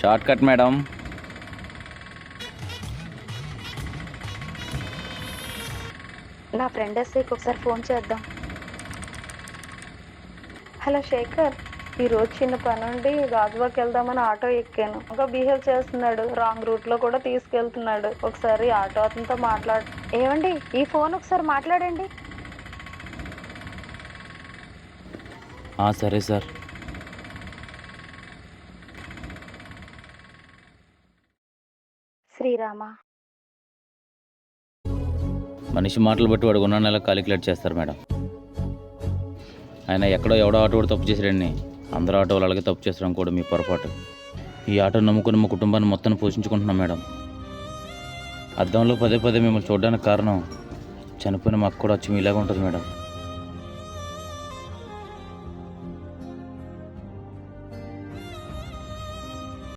Short cut madam నా friend ఎస్ఐకి ఒకసారి ఫోన్ చేద్దాం. హలో శేఖర్ ఈ రోజు చిన్న పని ఉండి గాజువాకి వెళ్దామని ఆటో ఎక్కాను. ఇంకా బిహేవ్ చేస్తున్నాడు. రాంగ్ రూట్లో కూడా తీసుకెళ్తున్నాడు. ఒకసారి ఆటో అతనితో మాట్లాడు. ఏమండి ఈ ఫోన్ ఒకసారి మాట్లాడండి. సరే సార్. శ్రీరామ. మనిషి మాటలు బట్టి వాడు ఉన్న నెల కాలిక్యులేట్ చేస్తారు మేడం. ఆయన ఎక్కడో ఎవడో ఆటో తప్పు చేసాడని అందరూ ఆటో వాళ్ళు అలాగే తప్పు చేసడం కూడా మీ పొరపాటు. ఈ ఆటో నమ్ముకుని మా కుటుంబాన్ని మొత్తం పోషించుకుంటున్నాం మేడం. అద్దంలో పదే పదే మిమ్మల్ని చూడడానికి కారణం చనిపోయిన మాకు కూడా వచ్చి మీలాగా ఉంటుంది మేడం.